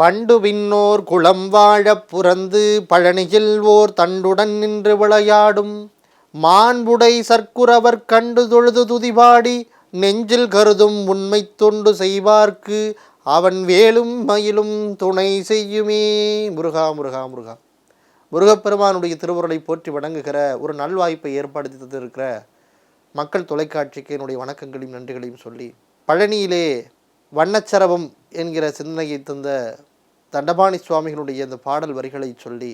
பண்டு விண்ணோர் குளம் வாழப் புறந்து பழனியில் ஓர் தண்டுடன் நின்று விளையாடும். மாண்புடை சர்க்குரவர் கண்டு தொழுது துதிபாடி நெஞ்சில் கருதும் உண்மை தொண்டு செய்வார்க்கு அவன் வேலும் மயிலும் துணை செய்யுமே. முருகா முருகா முருகா. முருகப்பெருமானுடைய திருவுருளை போற்றி வணங்குகிற ஒரு நல்வாய்ப்பை ஏற்படுத்தி தந்திருக்கிற மக்கள் தொலைக்காட்சிக்கு என்னுடைய வணக்கங்களையும் நன்றிகளையும் சொல்லி பழனியிலே வண்ணச்சரவம் என்கிற சிந்தனையை தந்த தண்டபாணி சுவாமிகளுடைய இந்த பாடல் வரிகளை சொல்லி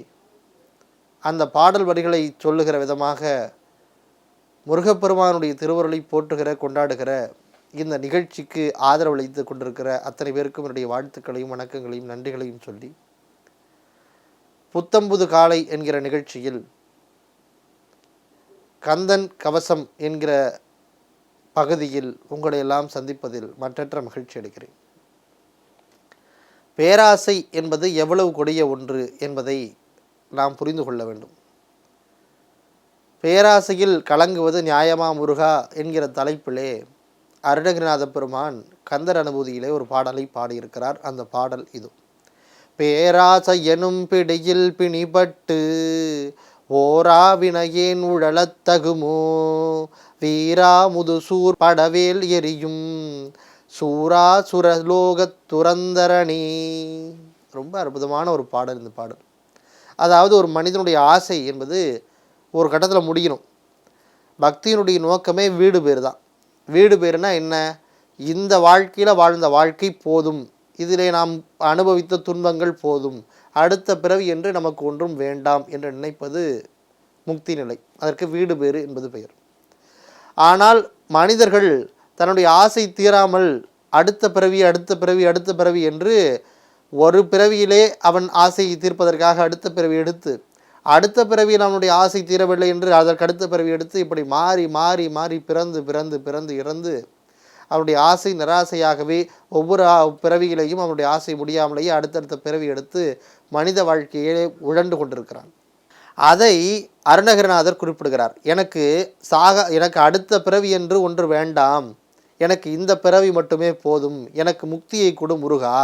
அந்த பாடல் வரிகளை சொல்லுகிற விதமாக முருகப்பெருமானுடைய திருவுருளை போற்றுகிற கொண்டாடுகிற இந்த நிகழ்ச்சிக்கு ஆதரவளித்து கொண்டிருக்கிற அத்தனை பேருக்கும் என்னுடைய வாழ்த்துக்களையும் வணக்கங்களையும் நன்றிகளையும் சொல்லி புத்தம்புது காலை என்கிற நிகழ்ச்சியில் கந்தன் கவசம் என்கிற பகுதியில் உங்களை எல்லாம் சந்திப்பதில் மற்றற்ற மகிழ்ச்சி அடைகிறேன் பேராசை என்பது எவ்வளவு கொடிய ஒன்று என்பதை நாம் புரிந்து கொள்ள வேண்டும். பேராசையில் கலங்குவது நியாயமா முருகா என்கிற தலைப்பிலே அருணகிரிநாத பெருமான் கந்தர் அனுபூதியிலே ஒரு பாடலை பாடியிருக்கிறார். அந்த பாடல் இது. பேராசை எனும் பிடியில் பிணிபட்டு ஓராவினையேன் உழலத் தகுமோ வீரா முதுசூர் படவேல் எரியும். சூரா சுரலோகத் துரந்தரணி ரொம்ப அற்புதமான ஒரு பாடல் இந்த பாடல். அதாவது ஒரு மனிதனுடைய ஆசை என்பது ஒரு கட்டத்தில் முடியணும். பக்தியினுடைய நோக்கமே வீடு பேர் தான். வீடு பேர்னா என்ன? இந்த வாழ்க்கையில் வாழ்ந்த வாழ்க்கை போதும். இதிலே நாம் அனுபவித்த துன்பங்கள் போதும். அடுத்த பிறவி என்று நமக்கு ஒன்றும் வேண்டாம் என்று நினைப்பது முக்தி நிலை. அதற்கு வீடு பேறு என்பது பெயர். ஆனால் மனிதர்கள் தன்னுடைய ஆசை தீராமல் அடுத்த பிறவி அடுத்த பிறவி அடுத்த பிறவி என்று ஒரு பிறவியிலே அவன் ஆசையை தீர்ப்பதற்காக அடுத்த பிறவி எடுத்து அடுத்த பிறவியில் அவனுடைய ஆசை தீரவில்லை என்று அதற்கு அடுத்த பிறவி எடுத்து இப்படி மாறி மாறி மாறி பிறந்து பிறந்து பிறந்து இறந்து அவனுடைய ஆசை நிராசையாகவே ஒவ்வொரு பிறவியிலையும் அவனுடைய ஆசை முடியாமலேயே அடுத்தடுத்த பிறவி எடுத்து மனித வாழ்க்கையிலே உழண்டு கொண்டிருக்கிறான். அதை அருணகிரிநாதர் குறிப்பிடுகிறார். எனக்கு சாக எனக்கு அடுத்த பிறவி என்று ஒன்று வேண்டாம். எனக்கு இந்த பிறவி மட்டுமே போதும் எனக்கு முக்தியை கொடு முருகா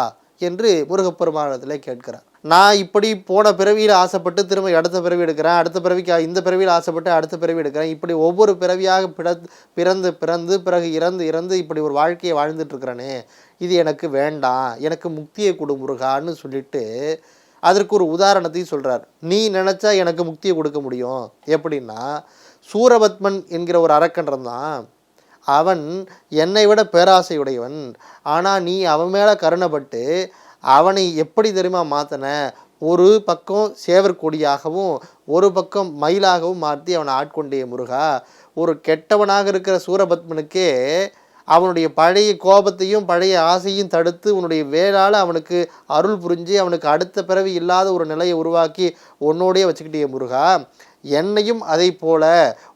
என்று முருகப்பெருமானத்தில் கேட்கிறார். நான் இப்படி போன பிறவியில் ஆசைப்பட்டு திரும்ப அடுத்த பிறவி எடுக்கிறேன் அடுத்த பிறவிக்கு இந்த பிறவியில் ஆசைப்பட்டு அடுத்த பிறவி எடுக்கிறேன் இப்படி ஒவ்வொரு பிறவியாக பிற பிறந்து பிறந்து பிறகு இறந்து இறந்து இப்படி ஒரு வாழ்க்கையை வாழ்ந்துட்டுருக்கிறேனே இது எனக்கு வேண்டாம் எனக்கு முக்தியை கொடு முருகான்னு சொல்லிட்டு அதற்கு ஒரு உதாரணத்தையும் சொல்கிறார் நீ நினச்சா எனக்கு முக்தியை கொடுக்க முடியும். எப்படின்னா சூரபத்மன் என்கிற ஒரு அரக்கன் தான் அவன் என்னை விட பேராசையுடையவன். ஆனால் நீ அவன் மேலே கருணப்பட்டு அவனை எப்படி தெரியுமா மாற்றின ஒரு பக்கம் சேவற்கொடியாகவும் ஒரு பக்கம் மயிலாகவும் மாற்றி அவனை ஆட்கொண்டே முருகா. ஒரு கெட்டவனாக இருக்கிற சூரபத்மனுக்கே அவனுடைய பழைய கோபத்தையும் பழைய ஆசையும் தடுத்து உன்னுடைய வேளால் அவனுக்கு அருள் புரிஞ்சு அவனுக்கு அடுத்த பிறவி இல்லாத ஒரு நிலையை உருவாக்கி உன்னோடையே வச்சுக்கிட்டே முருகா. என்னையும் அதை போல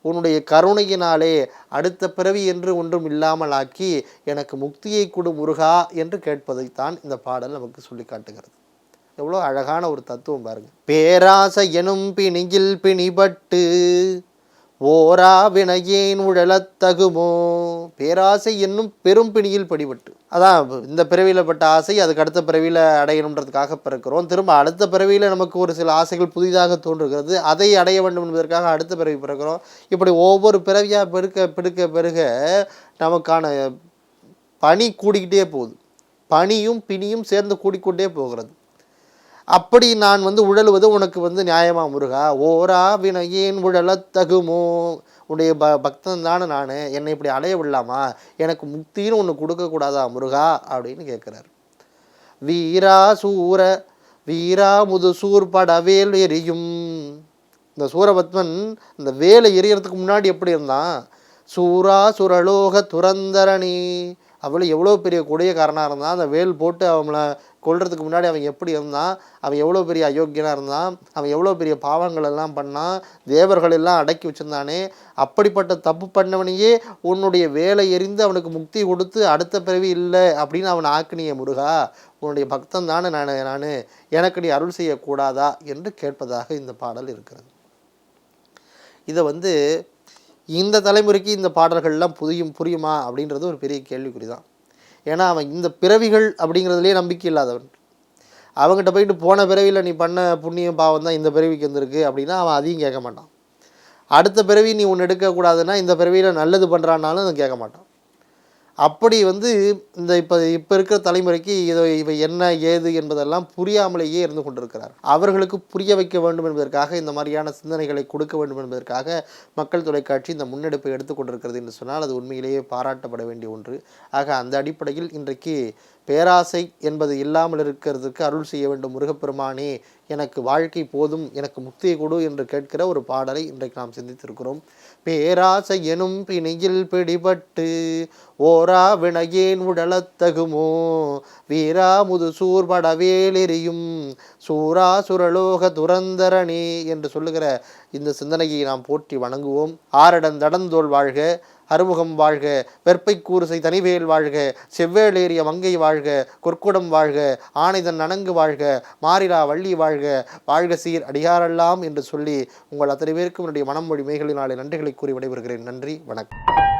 உன்னுடைய கருணையினாலே அடுத்த பிறவி என்று ஒன்றும் இல்லாமல் ஆக்கி எனக்கு முக்தியை கொடு முருகா என்று கேட்பதைத்தான் இந்த பாடல் நமக்கு சொல்லி காட்டுகிறது எவ்வளோ அழகான ஒரு தத்துவம் பாருங்க. பேராசை எனும் பிணியில் பிணிபட்டு ஓரா வினையேன் உழலத் தகுமோ? பேராசை என்னும் பெரும் பிணியில் படிபட்டு. அதான் இந்த பிறவியில் பட்ட ஆசை அதுக்கு அடுத்த பிறவியில் அடையணுன்றதுக்காக பிறக்கிறோம். திரும்ப அடுத்த பிறவியில் நமக்கு ஒரு சில ஆசைகள் புதிதாக தோன்றுகிறது. அதை அடைய வேண்டும் என்பதற்காக அடுத்த பிறவி பிறக்கிறோம். இப்படி ஒவ்வொரு பிறவியாக பெருக்க பெருக்க பெருக நமக்கான பனி கூடிக்கிட்டே போகுது. பனியும் பிணியும் சேர்ந்து கூடிக்கொண்டே போகிறது. அப்படி நான் வந்து உழலுவது உனக்கு வந்து நியாயமா முருகா? ஓரா வினையேன் உழலத் தகுமோ உன்னுடைய ப பக்தன் தானே நான். என்னை இப்படி அலைய விடலாமா? எனக்கு முக்தின்னு ஒன்று கொடுக்கக்கூடாதா முருகா? அப்படின்னு கேட்குறாரு வீரா சூர வீரா முதுசூர் பட வேல் எரியும். இந்த சூரபத்மன் இந்த வேலை எரியறதுக்கு முன்னாடி எப்படி இருந்தான்? சூரா சுரலோக துரந்தரணி. அவளும் எவ்வளோ பெரிய கொடியக்காரனாக இருந்தான் அந்த வேல் போட்டு அவங்கள கொள்றதுக்கு முன்னாடி அவன் எப்படி இருந்தான் அவன் எவ்வளோ பெரிய அயோக்கியனாக இருந்தான் அவன் எவ்வளோ பெரிய பாவங்கள் எல்லாம் பண்ணான் தேவர்கள் எல்லாம் அடக்கி வச்சிருந்தானே அப்படிப்பட்ட தப்பு பண்ணவனையே உன்னுடைய வேலை எறிந்து அவனுக்கு முக்தி கொடுத்து அடுத்த பிறவி இல்லை அப்படின்னு அவன் ஆக்கினிய முருகா உன்னுடைய பக்தன் தானே நான் நான் எனக்கு நீ அருள் செய்யக்கூடாதா என்று கேட்பதாக இந்த பாடல் இருக்கிறது. இதை வந்து இந்த தலைமுறைக்கு இந்த பாடல்கள்லாம் புரியும் புரியுமா அப்படின்றது ஒரு பெரிய கேள்விக்குறி தான் ஏன்னா அவன் இந்த பிறவிகள் அப்படிங்கிறதுலேயே நம்பிக்கை இல்லாதவன். அவங்ககிட்ட போயிட்டு போன பிறவியில் நீ பண்ண புண்ணியம் பாவம் தான் இந்த பிறவிக்கு வந்திருக்கு அப்படின்னா அவன் அதையும் கேட்க மாட்டான். அடுத்த பிறவி நீ ஒன்று எடுக்கக்கூடாதுன்னா இந்த பிறவியில் நல்லது பண்ணுறான்னாலும் அதை கேட்க மாட்டான். அப்படி வந்து இந்த இப்போ இப்போ இருக்கிற தலைமுறைக்கு இதை இவை என்ன ஏது என்பதெல்லாம் புரியாமலேயே இருந்து கொண்டிருக்கிறார். அவர்களுக்கு புரிய வைக்க வேண்டும் என்பதற்காக இந்த மாதிரியான சிந்தனைகளை கொடுக்க வேண்டும் என்பதற்காக மக்கள் தொலைக்காட்சி இந்த முன்னெடுப்பை எடுத்துக்கொண்டிருக்கிறது என்று சொன்னால் அது உண்மையிலேயே பாராட்டப்பட வேண்டிய ஒன்று. ஆக அந்த அடிப்படையில் இன்றைக்கு பேராசை என்பது இல்லாமல் இருக்கிறதுக்கு அருள் செய்ய வேண்டும் முருகப்பெருமானே எனக்கு வாழ்க்கை போதும் எனக்கு முக்தியை கொடு என்று கேட்கிற ஒரு பாடலை இன்றைக்கு நாம் சிந்தித்திருக்கிறோம். பேராசை எனும் பிணியில் பிடிபட்டு ஓரா வினையேன் உடலத்தகுமோ? வீரா முது சூர்படவேலெறியும் சூரா சுரலோக துரந்தரணி என்று சொல்லுகிற இந்த சிந்தனையை நாம் போற்றி வணங்குவோம். ஆரடன் தடந்தோல் வாழ்க அறுமுகம் வாழ்க வெற்பை கூறுசை தனிவேல் வாழ்க செவ்வேளேறிய மங்கை வாழ்க கொற்குடம் வாழ்க ஆனைதன் நனங்கு வாழ்க மாறிலா வள்ளி வாழ்க வாழ்க சீர் அடியாரெல்லாம் என்று சொல்லி உங்கள் அத்தனை பேருக்கும் என்னுடைய மனம் மொழி மேகலினாலே நன்றிகளை கூறி விடைபெறுகிறேன். நன்றி வணக்கம்.